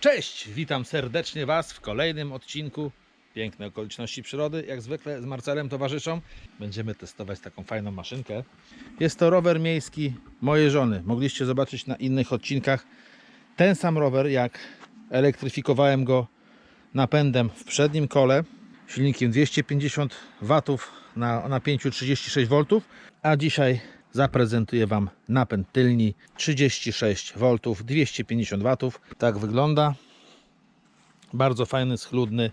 Cześć, witam serdecznie Was w kolejnym odcinku Piękne okoliczności przyrody. Jak zwykle z Marcelem towarzyszą będziemy testować taką fajną maszynkę. Jest to rower miejski mojej żony. Mogliście zobaczyć na innych odcinkach ten sam rower, jak elektryfikowałem go napędem w przednim kole, silnikiem 250 W na napięciu 36 V, a dzisiaj zaprezentuję Wam napęd tylni 36 V, 250 W. Tak wygląda. Bardzo fajny, schludny.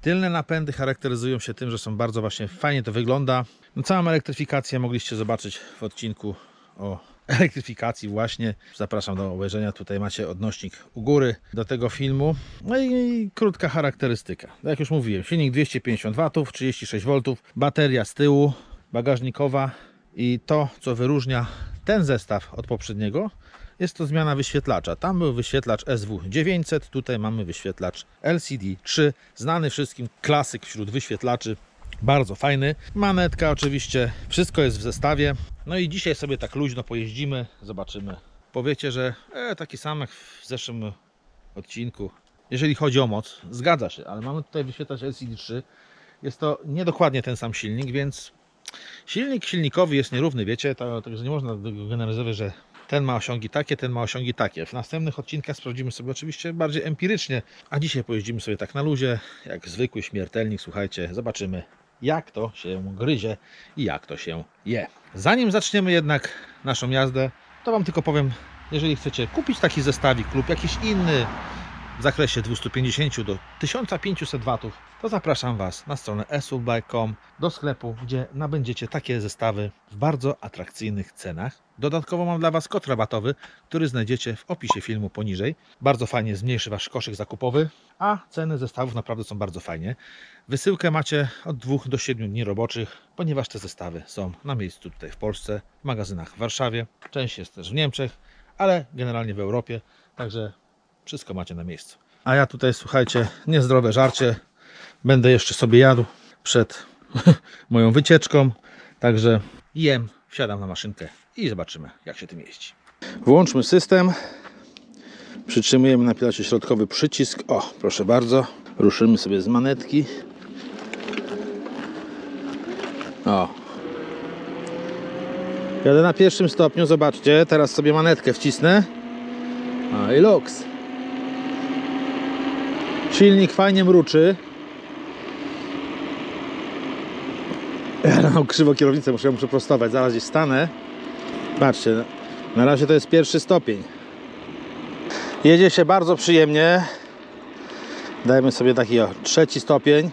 Tylne napędy charakteryzują się tym, że są bardzo właśnie fajnie to wygląda. No, całą elektryfikację mogliście zobaczyć w odcinku o elektryfikacji właśnie. Zapraszam do obejrzenia. Tutaj macie odnośnik u góry do tego filmu. No i krótka charakterystyka. Jak już mówiłem, silnik 250 W, 36 V, bateria z tyłu, bagażnikowa i to, co wyróżnia ten zestaw od poprzedniego, jest to zmiana wyświetlacza. Tam był wyświetlacz SW900, tutaj mamy wyświetlacz LCD3, znany wszystkim klasyk wśród wyświetlaczy. Bardzo fajny. Manetka oczywiście, wszystko jest w zestawie. No i dzisiaj sobie tak luźno pojeździmy, zobaczymy. Powiecie, że e, taki sam jak w zeszłym odcinku, jeżeli chodzi o moc. Zgadza się, ale mamy tutaj wyświetlacz LCD3. Jest to niedokładnie ten sam silnik, więc silnik silnikowi jest nierówny, wiecie, to, także nie można generalizować, że ten ma osiągi takie, ten ma osiągi takie. W następnych odcinkach sprawdzimy sobie oczywiście bardziej empirycznie, a dzisiaj pojeździmy sobie tak na luzie, jak zwykły śmiertelnik. Słuchajcie, zobaczymy jak to się gryzie i jak to się je. Zanim zaczniemy jednak naszą jazdę, to Wam tylko powiem, jeżeli chcecie kupić taki zestawik lub jakiś inny w zakresie 250 do 1500 W, to zapraszam Was na stronę esubike.com do sklepu, gdzie nabędziecie takie zestawy w bardzo atrakcyjnych cenach. Dodatkowo mam dla Was kod rabatowy, który znajdziecie w opisie filmu poniżej. Bardzo fajnie zmniejszy Wasz koszyk zakupowy, a ceny zestawów naprawdę są bardzo fajnie. Wysyłkę macie od 2 do 7 dni roboczych, ponieważ te zestawy są na miejscu tutaj w Polsce, w magazynach w Warszawie, część jest też w Niemczech, ale generalnie w Europie, także wszystko macie na miejscu. A ja tutaj, słuchajcie, niezdrowe żarcie. Będę jeszcze sobie jadł przed moją wycieczką. Także jem, wsiadam na maszynkę i zobaczymy, jak się tym jeździ. Włączmy system. Przytrzymujemy na pilocie środkowy przycisk. O, proszę bardzo. Ruszymy sobie z manetki. O. Jadę na pierwszym stopniu, zobaczcie. Teraz sobie manetkę wcisnę. No i luks. Silnik fajnie mruczy. Mam krzywo kierownicę, muszę ją przeprostować. Zaraz gdzieś stanę. Patrzcie, na razie to jest pierwszy stopień. Jedzie się bardzo przyjemnie. Dajmy sobie taki o, trzeci stopień.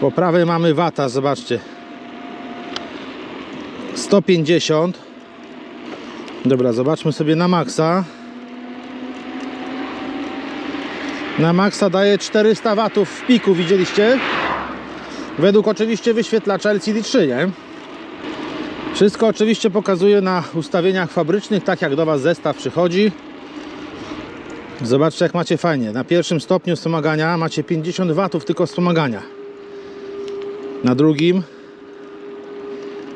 Po prawej mamy wata, zobaczcie. 150. Dobra, zobaczmy sobie na maksa. Na maksa daje 400 watów w piku, widzieliście? Według oczywiście wyświetlacza LCD3, nie? Wszystko oczywiście pokazuje na ustawieniach fabrycznych, tak jak do Was zestaw przychodzi. Zobaczcie jak macie fajnie. Na pierwszym stopniu wspomagania macie 50 watów tylko wspomagania. Na drugim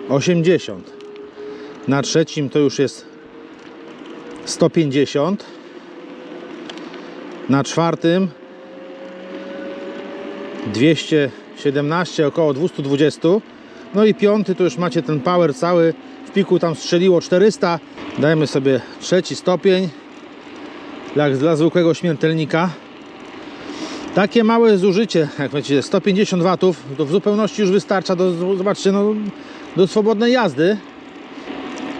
80. Na trzecim to już jest 150. Na czwartym 217, około 220. No i piąty to już macie ten power cały. W piku tam strzeliło 400. Dajmy sobie trzeci stopień. Jak dla zwykłego śmiertelnika. Takie małe zużycie, jak wiecie, 150 watów, to w zupełności już wystarcza do, zobaczcie, no, do swobodnej jazdy.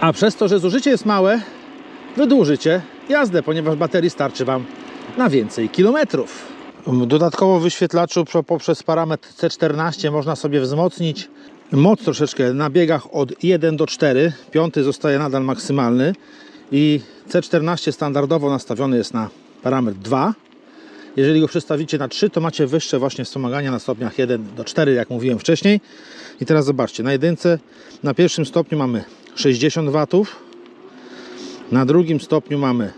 A przez to, że zużycie jest małe, wydłużycie jazdę, ponieważ baterii starczy Wam na więcej kilometrów. Dodatkowo w wyświetlaczu poprzez parametr C14 można sobie wzmocnić moc troszeczkę na biegach od 1 do 4. Piąty zostaje nadal maksymalny i C14 standardowo nastawiony jest na parametr 2. Jeżeli go przestawicie na 3, to macie wyższe właśnie wspomagania na stopniach 1 do 4, jak mówiłem wcześniej. I teraz zobaczcie, na jedynce, na pierwszym stopniu mamy 60 watów, na drugim stopniu mamy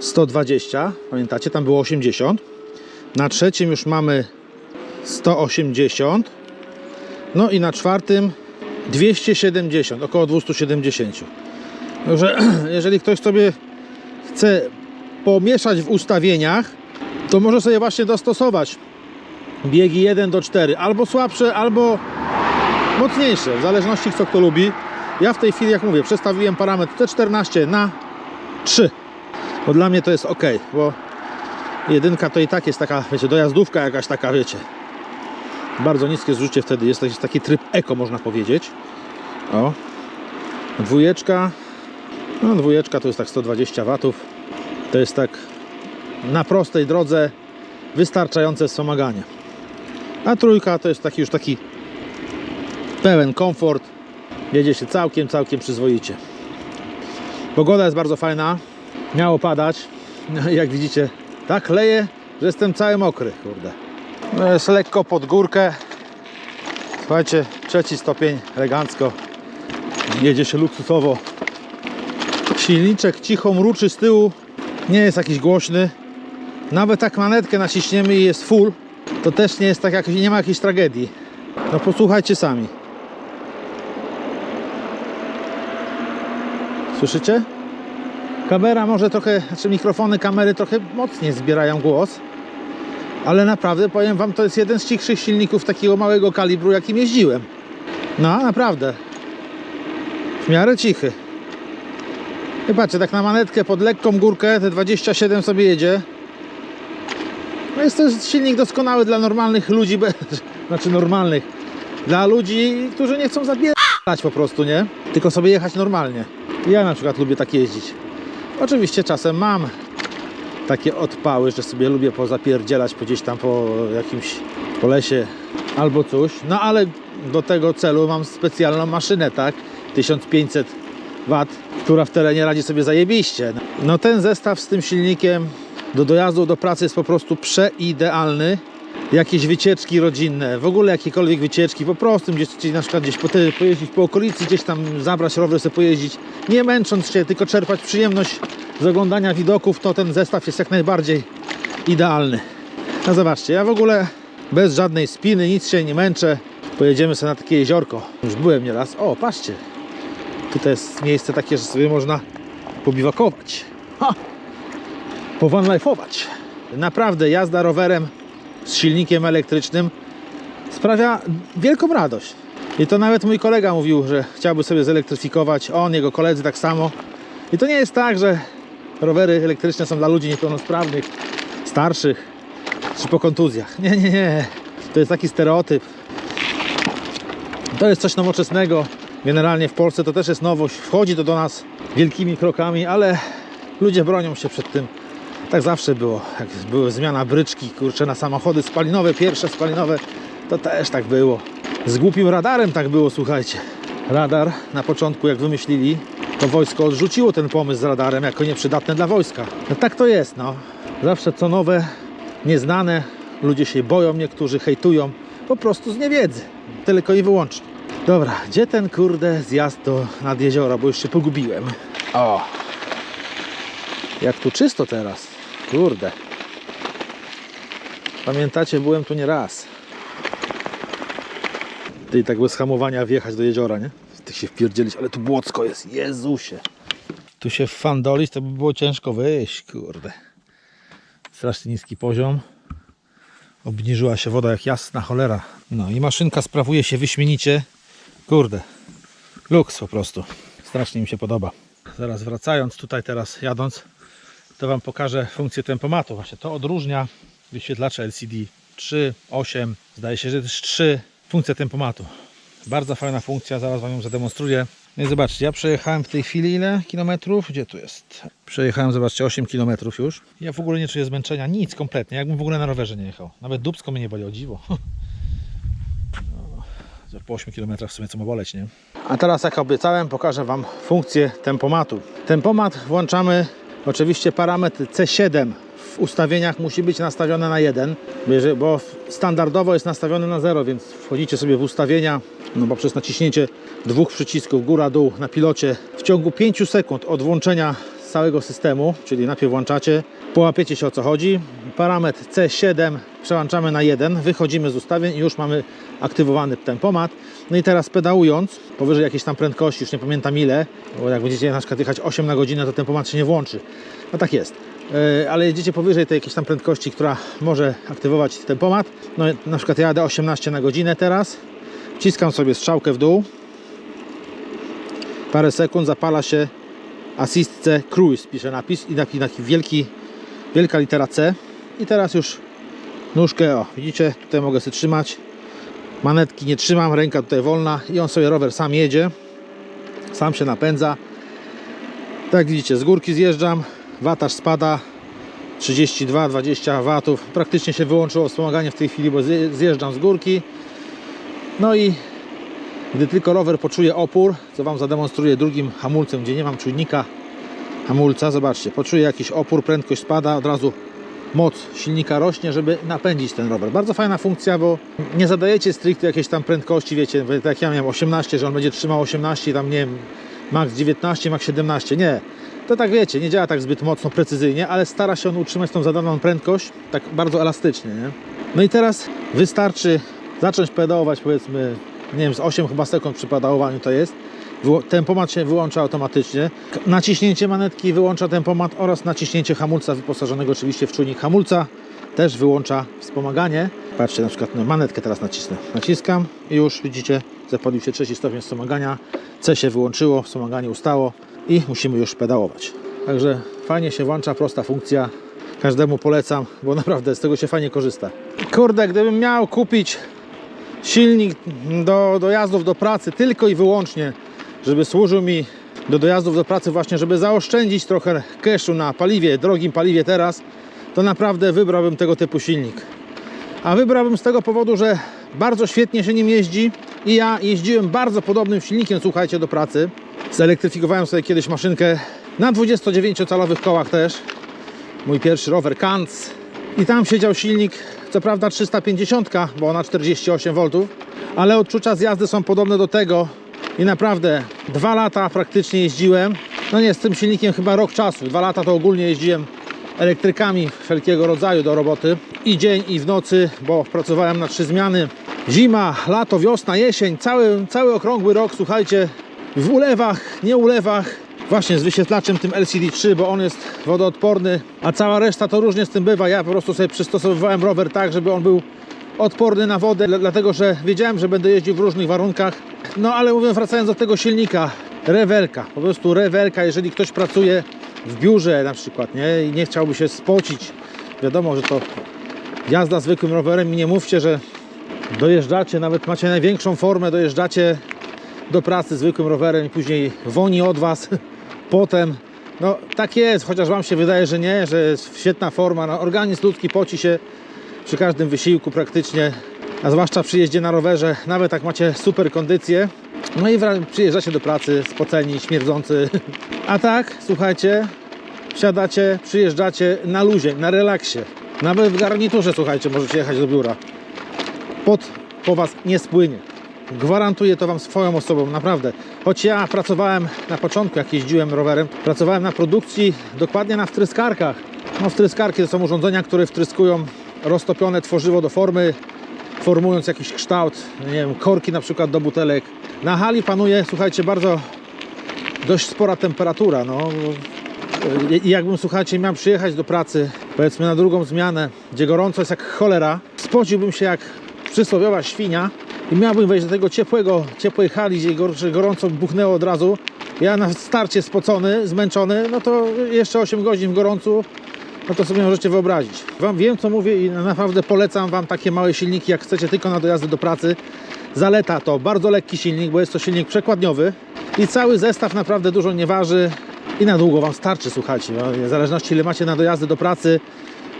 120, pamiętacie, tam było 80. Na trzecim już mamy 180. No i na czwartym 270, około 270. że jeżeli ktoś sobie chce pomieszać w ustawieniach, to może sobie właśnie dostosować biegi 1 do 4, albo słabsze, albo mocniejsze, w zależności co kto lubi. Ja w tej chwili, jak mówię, przestawiłem parametr T14 na 3, bo dla mnie to jest ok, bo jedynka to i tak jest taka, wiecie, dojazdówka jakaś taka, wiecie, bardzo niskie zużycie wtedy jest, jest taki tryb eko, można powiedzieć. O, dwójeczka, no dwójeczka to jest tak 120 watów, to jest tak na prostej drodze wystarczające wspomaganie. A trójka to jest taki już taki pełen komfort. Jedzie się całkiem, całkiem przyzwoicie. Pogoda jest bardzo fajna. Miało padać. No jak widzicie, tak leje, że jestem cały mokry, kurde. No jest lekko pod górkę. Słuchajcie, trzeci stopień, elegancko. Jedzie się luksusowo. Silniczek cicho mruczy z tyłu. Nie jest jakiś głośny. Nawet jak manetkę naciśniemy i jest full, to też nie jest tak jakoś, nie ma jakiejś tragedii. No posłuchajcie sami. Słyszycie? Kamera może trochę, znaczy mikrofony kamery trochę mocniej zbierają głos. Ale naprawdę powiem wam, to jest jeden z cichszych silników takiego małego kalibru, jakim jeździłem. No, naprawdę. W miarę cichy. I patrzcie, tak na manetkę pod lekką górkę, te 27 sobie jedzie. No jest to silnik doskonały dla normalnych ludzi, znaczy normalnych, dla ludzi, którzy nie chcą zabierać po prostu, nie? Tylko sobie jechać normalnie. Ja na przykład lubię tak jeździć. Oczywiście czasem mam takie odpały, że sobie lubię pozapierdzielać po gdzieś tam po jakimś po lesie albo coś. No ale do tego celu mam specjalną maszynę, tak? 1500 W, która w terenie radzi sobie zajebiście. No ten zestaw z tym silnikiem do dojazdu do pracy jest po prostu przeidealny. Jakieś wycieczki rodzinne, w ogóle jakiekolwiek wycieczki, po prostu gdzieś, gdzieś na przykład gdzieś po, pojeździć po okolicy, gdzieś tam zabrać rower, sobie pojeździć, nie męcząc się, tylko czerpać przyjemność z oglądania widoków, to ten zestaw jest jak najbardziej idealny. No zobaczcie, ja w ogóle bez żadnej spiny, nic się nie męczę. Pojedziemy sobie na takie jeziorko. Już byłem nieraz. O, patrzcie. Tutaj jest miejsce takie, że sobie można pobiwakować. Ha! Naprawdę jazda rowerem z silnikiem elektrycznym sprawia wielką radość. I to nawet mój kolega mówił, że chciałby sobie zelektryfikować. On, jego koledzy tak samo. I to nie jest tak, że rowery elektryczne są dla ludzi niepełnosprawnych, starszych czy po kontuzjach. Nie, nie, nie. To jest taki stereotyp. To jest coś nowoczesnego. Generalnie w Polsce to też jest nowość. Wchodzi to do nas wielkimi krokami, ale ludzie bronią się przed tym. Tak zawsze było. Jak była zmiana bryczki, kurczę, na samochody spalinowe, pierwsze spalinowe, to też tak było. Z głupim radarem tak było, słuchajcie. Radar na początku, jak wymyślili, to wojsko odrzuciło ten pomysł z radarem jako nieprzydatny dla wojska. No tak to jest, no. Zawsze co nowe, nieznane, ludzie się boją, niektórzy hejtują, po prostu z niewiedzy. Tylko i wyłącznie. Dobra, gdzie ten kurde zjazd do nad jeziora, bo już się pogubiłem. O! Jak tu czysto teraz. Kurde. Pamiętacie, byłem tu nie raz. Ty tak bez hamowania wjechać do jeziora, nie? Ty się wpierdzielić, ale tu błocko jest, Jezusie. Tu się wfandolić, to by było ciężko wyjść, kurde. Strasznie niski poziom. Obniżyła się woda jak jasna cholera. No i maszynka sprawuje się wyśmienicie. Kurde. Luks po prostu. Strasznie mi się podoba. Zaraz wracając tutaj teraz jadąc, to Wam pokażę funkcję tempomatu. Właśnie to odróżnia wyświetlacze LCD 3, 8, zdaje się, że też 3 funkcja tempomatu. Bardzo fajna funkcja, zaraz Wam ją zademonstruję. No i zobaczcie, ja przejechałem w tej chwili ile kilometrów? Gdzie tu jest? Przejechałem, zobaczcie, 8 kilometrów już. Ja w ogóle nie czuję zmęczenia, nic kompletnie, jakbym w ogóle na rowerze nie jechał. Nawet dubsko mnie nie boli, o dziwo. No, po 8 km w sumie co ma boleć, nie? A teraz jak obiecałem, pokażę Wam funkcję tempomatu. Tempomat włączamy oczywiście parametr C7 w ustawieniach musi być nastawione na 1, bierze- bo standardowo jest nastawiony na 0, więc wchodzicie sobie w ustawienia, no przez naciśnięcie dwóch przycisków góra-dół na pilocie w ciągu 5 sekund od włączenia całego systemu, czyli najpierw włączacie, połapiecie się o co chodzi. Parametr C7 przełączamy na 1, wychodzimy z ustawień i już mamy aktywowany tempomat. No i teraz pedałując, powyżej jakiejś tam prędkości, już nie pamiętam ile, bo jak będziecie na przykład jechać 8 na godzinę, to tempomat się nie włączy. No tak jest. Yy, Ale jedziecie powyżej tej jakiejś tam prędkości, która może aktywować tempomat. No na przykład ja jadę 18 na godzinę teraz. Wciskam sobie strzałkę w dół. Parę sekund zapala się Assist C Cruise, pisze napis i taki, taki wielki, wielka litera C. I teraz już nóżkę, o widzicie, tutaj mogę sobie trzymać. Manetki nie trzymam, ręka tutaj wolna i on sobie rower sam jedzie. Sam się napędza. Tak widzicie, z górki zjeżdżam, wataż spada 32-20 watów. Praktycznie się wyłączyło wspomaganie w tej chwili, bo zje- zjeżdżam z górki. No i gdy tylko rower poczuje opór, co Wam zademonstruję drugim hamulcem, gdzie nie mam czujnika hamulca, zobaczcie, poczuje jakiś opór, prędkość spada, od razu moc silnika rośnie, żeby napędzić ten rower. Bardzo fajna funkcja, bo nie zadajecie stricte jakiejś tam prędkości, wiecie, tak ja miałem 18, że on będzie trzymał 18, tam nie wiem, max 19, max 17, nie. To tak wiecie, nie działa tak zbyt mocno, precyzyjnie, ale stara się on utrzymać tą zadaną prędkość tak bardzo elastycznie, nie? No i teraz wystarczy zacząć pedałować powiedzmy, nie wiem, z 8 chyba sekund przy pedałowaniu to jest. Tempomat się wyłącza automatycznie. Naciśnięcie manetki wyłącza tempomat oraz naciśnięcie hamulca wyposażonego oczywiście w czujnik hamulca też wyłącza wspomaganie. Patrzcie, na przykład no, manetkę teraz nacisnę. Naciskam i już widzicie, zapalił się trzeci stopień wspomagania. C się wyłączyło, wspomaganie ustało i musimy już pedałować. Także fajnie się włącza, prosta funkcja. Każdemu polecam, bo naprawdę z tego się fajnie korzysta. Kurde, gdybym miał kupić silnik do dojazdów do pracy tylko i wyłącznie, żeby służył mi do dojazdów do pracy właśnie, żeby zaoszczędzić trochę cashu na paliwie, drogim paliwie teraz, to naprawdę wybrałbym tego typu silnik. A wybrałbym z tego powodu, że bardzo świetnie się nim jeździ i ja jeździłem bardzo podobnym silnikiem, słuchajcie, do pracy. Zelektryfikowałem sobie kiedyś maszynkę na 29-calowych kołach też. Mój pierwszy rower Kantz i tam siedział silnik, co prawda 350, bo na 48 V, ale odczucia z jazdy są podobne do tego i naprawdę dwa lata praktycznie jeździłem. No nie, z tym silnikiem chyba rok czasu. Dwa lata to ogólnie jeździłem elektrykami wszelkiego rodzaju do roboty i dzień i w nocy, bo pracowałem na trzy zmiany. Zima, lato, wiosna, jesień, cały, cały okrągły rok, słuchajcie, w ulewach, nie ulewach, właśnie z wyświetlaczem tym LCD3, bo on jest wodoodporny, a cała reszta to różnie z tym bywa. Ja po prostu sobie przystosowywałem rower tak, żeby on był odporny na wodę, dla- dlatego że wiedziałem, że będę jeździł w różnych warunkach. No ale mówiąc, wracając do tego silnika, rewelka, po prostu rewelka, jeżeli ktoś pracuje w biurze na przykład, nie, i nie chciałby się spocić, wiadomo, że to jazda zwykłym rowerem i nie mówcie, że dojeżdżacie, nawet macie największą formę, dojeżdżacie do pracy zwykłym rowerem i później woni od Was potem. No tak jest, chociaż Wam się wydaje, że nie, że jest świetna forma. No, organizm ludzki poci się przy każdym wysiłku praktycznie, a zwłaszcza przy jeździe na rowerze, nawet jak macie super kondycję. No i przyjeżdżacie do pracy spoceni, śmierdzący. A tak, słuchajcie, wsiadacie, przyjeżdżacie na luzie, na relaksie. Nawet w garniturze, słuchajcie, możecie jechać do biura pot po Was nie spłynie. Gwarantuję to Wam swoją osobą, naprawdę. Choć ja pracowałem na początku, jak jeździłem rowerem, pracowałem na produkcji dokładnie na wtryskarkach. No, wtryskarki to są urządzenia, które wtryskują roztopione tworzywo do formy, formując jakiś kształt, nie wiem, korki na przykład do butelek. Na hali panuje, słuchajcie, bardzo dość spora temperatura. No. I jakbym, słuchajcie, miał przyjechać do pracy, powiedzmy na drugą zmianę, gdzie gorąco jest jak cholera, spociłbym się jak przysłowiowa świnia i miałbym wejść do tego ciepłego, ciepłej hali, gdzie gorąco buchnęło od razu. Ja na starcie spocony, zmęczony, no to jeszcze 8 godzin w gorącu, no to sobie możecie wyobrazić. Wam wiem, co mówię i naprawdę polecam Wam takie małe silniki, jak chcecie tylko na dojazdy do pracy. Zaleta to bardzo lekki silnik, bo jest to silnik przekładniowy i cały zestaw naprawdę dużo nie waży i na długo Wam starczy, słuchajcie. No, W zależności ile macie na dojazdy do pracy,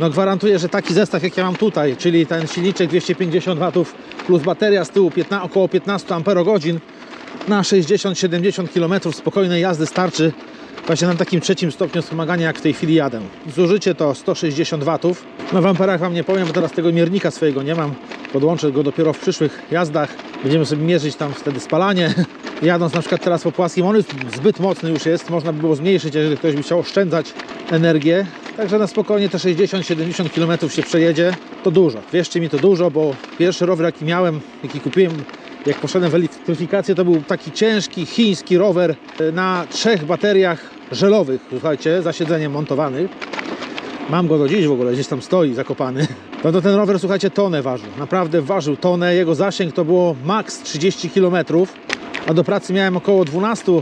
no gwarantuję, że taki zestaw jak ja mam tutaj, czyli ten silniczek 250 W plus bateria z tyłu 15, około 15 Ah na 60-70 km spokojnej jazdy starczy właśnie na takim trzecim stopniu wspomagania jak w tej chwili jadę. Zużycie to 160 W. No w amperach Wam nie powiem, bo teraz tego miernika swojego nie mam. Podłączę go dopiero w przyszłych jazdach. Będziemy sobie mierzyć tam wtedy spalanie. jadąc na przykład teraz po płaskim, on jest zbyt mocny już jest, można by było zmniejszyć, jeżeli ktoś by chciał oszczędzać energię. Także na spokojnie te 60-70 km się przejedzie, to dużo. Wierzcie mi, to dużo, bo pierwszy rower jaki miałem, jaki kupiłem, jak poszedłem w elektryfikację, to był taki ciężki chiński rower na trzech bateriach żelowych, słuchajcie, za siedzeniem. Mam go do dziś w ogóle, gdzieś tam stoi zakopany. No to ten rower, słuchajcie, tonę ważył. Naprawdę ważył tonę. Jego zasięg to było maks 30 km, a do pracy miałem około 12,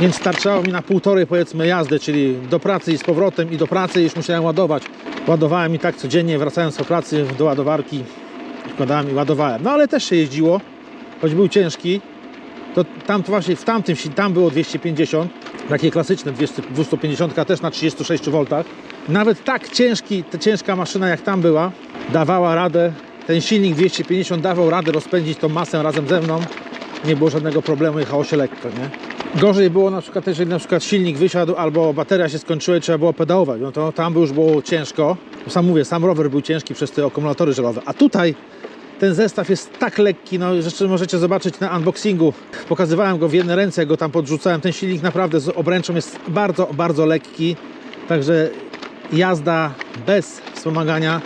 więc starczało mi na półtorej powiedzmy jazdy, czyli do pracy i z powrotem i do pracy już musiałem ładować. Ładowałem i tak codziennie, wracając po pracy do ładowarki, wkładałem i ładowałem. No ale też się jeździło, choć był ciężki. To tam to właśnie w tamtym, tam było 250, takie klasyczne 200, 250 też na 36 V. Nawet tak ciężki, ta ciężka maszyna jak tam była, dawała radę, ten silnik 250 dawał radę rozpędzić tą masę razem ze mną. Nie było żadnego problemu, jechało się lekko, nie? Gorzej było na przykład, jeżeli na przykład silnik wysiadł albo bateria się skończyła i trzeba było pedałować, no to tam już było ciężko. Sam mówię, sam rower był ciężki przez te akumulatory żelowe, a tutaj ten zestaw jest tak lekki, no rzeczy możecie zobaczyć na unboxingu. Pokazywałem go w jednej ręce, go tam podrzucałem. Ten silnik naprawdę z obręczą jest bardzo, bardzo lekki. Także jazda bez wspomagania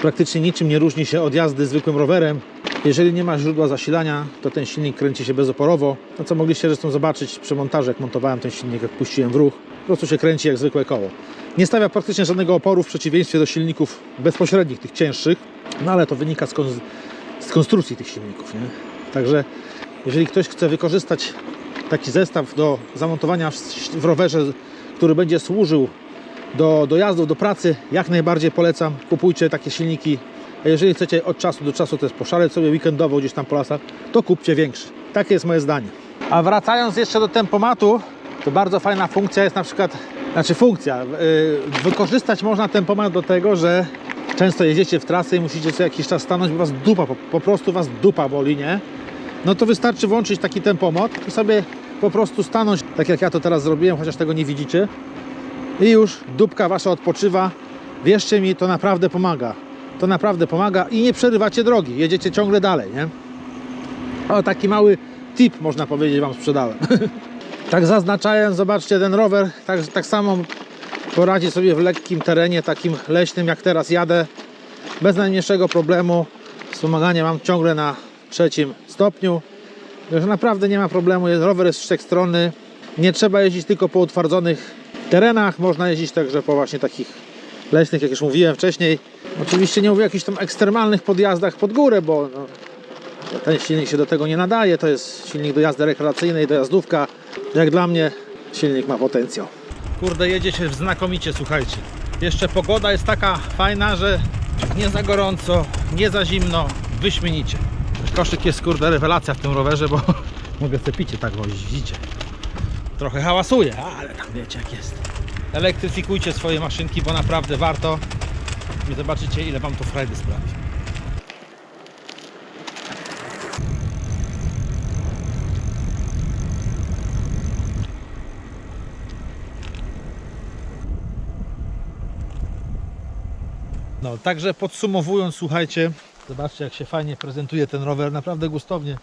praktycznie niczym nie różni się od jazdy zwykłym rowerem. Jeżeli nie ma źródła zasilania, to ten silnik kręci się bezoporowo. No co mogliście zresztą zobaczyć przy montażu, jak montowałem ten silnik, jak puściłem w ruch. Po prostu się kręci jak zwykłe koło. Nie stawia praktycznie żadnego oporu w przeciwieństwie do silników bezpośrednich, tych cięższych. No ale to wynika z, z konstrukcji tych silników. Nie? Także jeżeli ktoś chce wykorzystać taki zestaw do zamontowania w, w rowerze, który będzie służył do dojazdów, do pracy, jak najbardziej polecam. Kupujcie takie silniki. A jeżeli chcecie od czasu do czasu też poszaleć sobie weekendowo gdzieś tam po lasach, to kupcie większy. Takie jest moje zdanie. A wracając jeszcze do tempomatu, to bardzo fajna funkcja jest na przykład, znaczy funkcja, yy, wykorzystać można tempomat do tego, że często jedziecie w trasę i musicie co jakiś czas stanąć, bo was dupa, po, po prostu was dupa boli, nie? No to wystarczy włączyć taki tempomat i sobie po prostu stanąć, tak jak ja to teraz zrobiłem, chociaż tego nie widzicie. I już dupka wasza odpoczywa. Wierzcie mi, to naprawdę pomaga. To naprawdę pomaga i nie przerywacie drogi. Jedziecie ciągle dalej, nie? O, taki mały tip, można powiedzieć, wam sprzedałem. tak zaznaczając, zobaczcie, ten rower tak, tak samo poradzi sobie w lekkim terenie, takim leśnym, jak teraz jadę. Bez najmniejszego problemu. Wspomaganie mam ciągle na trzecim stopniu. Także naprawdę nie ma problemu. Jest, rower jest wszechstronny. Nie trzeba jeździć tylko po utwardzonych terenach. Można jeździć także po właśnie takich leśnych, jak już mówiłem wcześniej. Oczywiście nie mówię o jakichś tam ekstremalnych podjazdach pod górę, bo no, ten silnik się do tego nie nadaje. To jest silnik do jazdy rekreacyjnej, dojazdówka. Jak dla mnie silnik ma potencjał. Kurde, jedzie się znakomicie, słuchajcie. Jeszcze pogoda jest taka fajna, że nie za gorąco, nie za zimno, wyśmienicie. Koszyk jest kurde rewelacja w tym rowerze, bo mogę sobie picie tak wozić, widzicie. Trochę hałasuje, ale tam wiecie jak jest. Elektryfikujcie swoje maszynki, bo naprawdę warto. I zobaczycie ile Wam to frajdy sprawi. No, także podsumowując, słuchajcie, zobaczcie jak się fajnie prezentuje ten rower, naprawdę gustownie.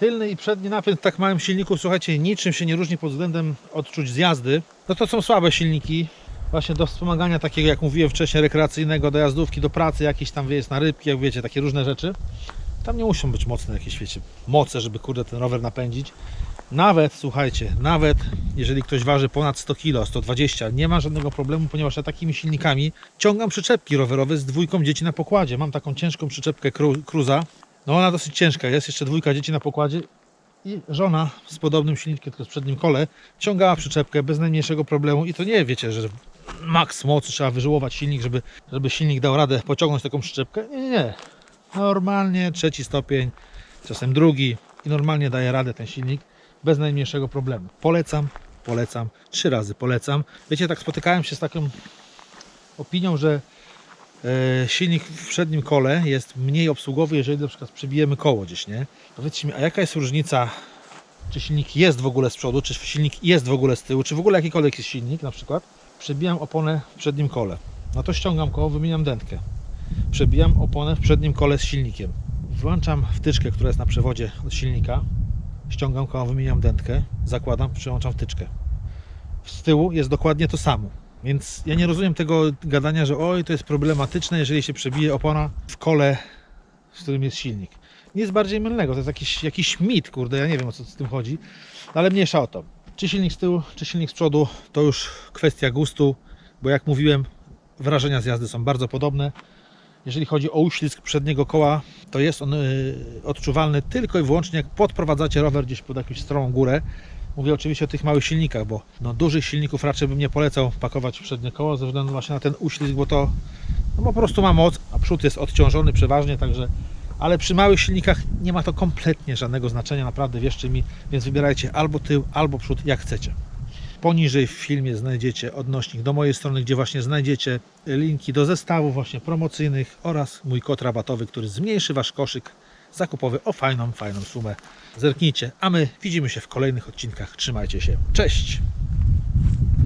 Tylny i przedni napęd w tak małym silniku, słuchajcie, niczym się nie różni pod względem odczuć z jazdy. No to są słabe silniki, właśnie do wspomagania takiego, jak mówiłem wcześniej, rekreacyjnego, do jazdówki, do pracy, jakieś tam wyjazd na rybki, jak wiecie, takie różne rzeczy. Tam nie muszą być mocne jakieś, wiecie, moce, żeby kurde ten rower napędzić. Nawet, słuchajcie, nawet jeżeli ktoś waży ponad 100 kg, 120, nie ma żadnego problemu, ponieważ ja takimi silnikami ciągam przyczepki rowerowe z dwójką dzieci na pokładzie. Mam taką ciężką przyczepkę Cru- Cruza. No ona dosyć ciężka jest, jeszcze dwójka dzieci na pokładzie i żona z podobnym silnikiem, tylko z przednim kole, ciągała przyczepkę bez najmniejszego problemu i to nie wiecie, że maks mocy trzeba wyżyłować silnik, żeby, żeby silnik dał radę pociągnąć taką przyczepkę. Nie, nie, nie. Normalnie trzeci stopień, czasem drugi i normalnie daje radę ten silnik bez najmniejszego problemu. Polecam, polecam, trzy razy polecam. Wiecie, tak spotykałem się z taką opinią, że silnik w przednim kole jest mniej obsługowy, jeżeli na przykład przebijemy koło gdzieś, nie? Powiedzcie mi, a jaka jest różnica, czy silnik jest w ogóle z przodu, czy silnik jest w ogóle z tyłu, czy w ogóle jakikolwiek jest silnik na przykład, przebijam oponę w przednim kole. No to ściągam koło, wymieniam dętkę. Przebijam oponę w przednim kole z silnikiem. Włączam wtyczkę, która jest na przewodzie od silnika ściągam koła, wymieniam dętkę, zakładam, przyłączam wtyczkę. Z tyłu jest dokładnie to samo. Więc ja nie rozumiem tego gadania, że oj, to jest problematyczne, jeżeli się przebije opona w kole, z którym jest silnik. Nic bardziej mylnego, to jest jakiś, jakiś mit, kurde, ja nie wiem o co z tym chodzi, ale mniejsza o to. Czy silnik z tyłu, czy silnik z przodu, to już kwestia gustu, bo jak mówiłem, wrażenia z jazdy są bardzo podobne. Jeżeli chodzi o uślizg przedniego koła, to jest on y, odczuwalny tylko i wyłącznie jak podprowadzacie rower gdzieś pod jakąś stromą górę. Mówię oczywiście o tych małych silnikach, bo no, dużych silników raczej bym nie polecał pakować przednie koło ze względu właśnie na ten uślizg, bo to no, po prostu ma moc, a przód jest odciążony przeważnie, także ale przy małych silnikach nie ma to kompletnie żadnego znaczenia, naprawdę wierzcie mi, więc wybierajcie albo tył, albo przód, jak chcecie. Poniżej w filmie znajdziecie odnośnik do mojej strony, gdzie właśnie znajdziecie linki do zestawów właśnie promocyjnych oraz mój kod rabatowy, który zmniejszy Wasz koszyk zakupowy o fajną, fajną sumę. Zerknijcie, a my widzimy się w kolejnych odcinkach. Trzymajcie się. Cześć!